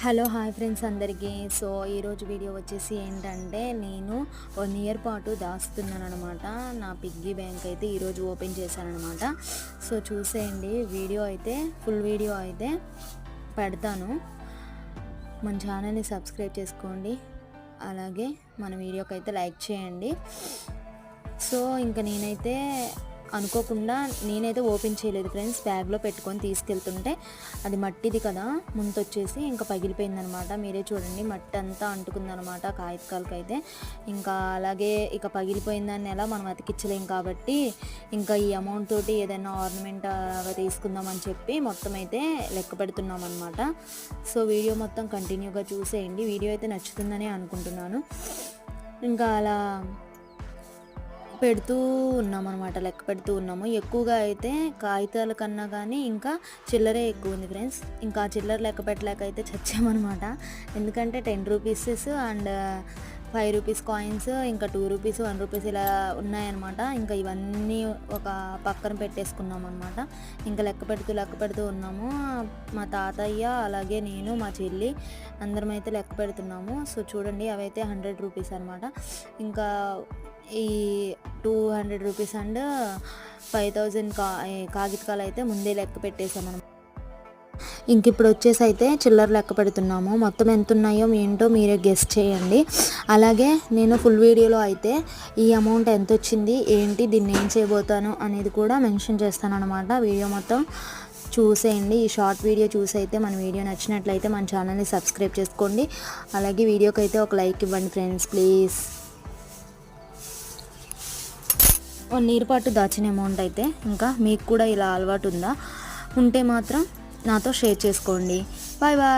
Hello hi friends అందరికీ. So ఈరోజు video వచ్చేసి ఏంటంటే నేను వన్ ఇయర్ పాటు దాస్తున్నాను అనమాట నా పిగ్గీ బ్యాంక్ అయితే ఈరోజు ఓపెన్ చేశానమాట సో చూసేయండి. వీడియో అయితే ఫుల్ వీడియో అయితే పెడతాను. మన ఛానల్ని సబ్స్క్రైబ్ చేసుకోండి. అలాగే మన వీడియోకి అయితే లైక్ చేయండి. సో ఇంకా నేనైతే అనుకోకుండా నేనైతే ఓపెన్ చేయలేదు ఫ్రెండ్స్. బ్యాగ్లో పెట్టుకొని తీసుకెళ్తుంటే అది మట్టిది కదా ముందు వచ్చేసి ఇంకా పగిలిపోయిందనమాట. మీరే చూడండి మట్టి అంతా అంటుకుందనమాట కాగితకాలకైతే. ఇంకా అలాగే ఇక పగిలిపోయిందని ఎలా మనం అతికించలేం కాబట్టి ఇంకా ఈ అమౌంట్ తోటి ఏదైనా ఆర్నమెంట్ తీసుకుందామని చెప్పి మొత్తం అయితే లెక్క పెడుతున్నాం అనమాట సో వీడియో మొత్తం కంటిన్యూగా చూసేయండి. వీడియో అయితే నచ్చుతుందని అనుకుంటున్నాను. ఇంకా అలా పెడుతూ ఉన్నాం అనమాట లెక్క పెడుతూ ఉన్నాము. ఎక్కువగా అయితే కాగితాల కన్నా కానీ ఇంకా చిల్లరే ఎక్కువ ఉంది ఫ్రెండ్స్. ఇంకా చిల్లర లెక్క పెట్టలేక అయితే చచ్చామన్నమాట. ఎందుకంటే ten rupees and five rupees coins ఇంకా టూ రూపీస్ వన్ రూపీస్ ఇలా ఉన్నాయన్నమాట. ఇంకా ఇవన్నీ ఒక పక్కన పెట్టేసుకున్నాం అనమాట ఇంకా లెక్క పెడుతూ లెక్క పెడుతూ ఉన్నాము. మా తాతయ్య అలాగే నేను మా చెల్లి అందరం అయితే లెక్క పెడుతున్నాము. సో చూడండి అవైతే హండ్రెడ్ రూపీస్ అనమాట ఇంకా ఈ two hundred rupees and five thousand కా కాగితకాలు అయితే ముందే లెక్క పెట్టేసాం ఇంక ఇప్పుడు వచ్చేసి అయితే చిల్లర లెక్క పెడుతున్నాము. మొత్తం ఎంత ఉన్నాయో ఏంటో మీరే గెస్ట్ చేయండి. అలాగే నేను ఫుల్ వీడియోలో అయితే ఈ అమౌంట్ ఎంత వచ్చింది ఏంటి దీన్ని ఏం చేయబోతాను అనేది కూడా మెన్షన్ చేస్తాను అనమాట వీడియో మొత్తం చూసేయండి. ఈ షార్ట్ వీడియో చూసి అయితే మన వీడియో నచ్చినట్లయితే మన ఛానల్ని సబ్స్క్రైబ్ చేసుకోండి. అలాగే వీడియోకి అయితే ఒక లైక్ ఇవ్వండి ఫ్రెండ్స్ ప్లీజ్ వన్ ఇయర్ పాటు దాచిన అమౌంట్ అయితే ఇంకా మీకు కూడా ఇలా అలవాటు ఉందా? ఉంటే మాత్రం నాతో షేర్ చేసుకోండి. Bye bye.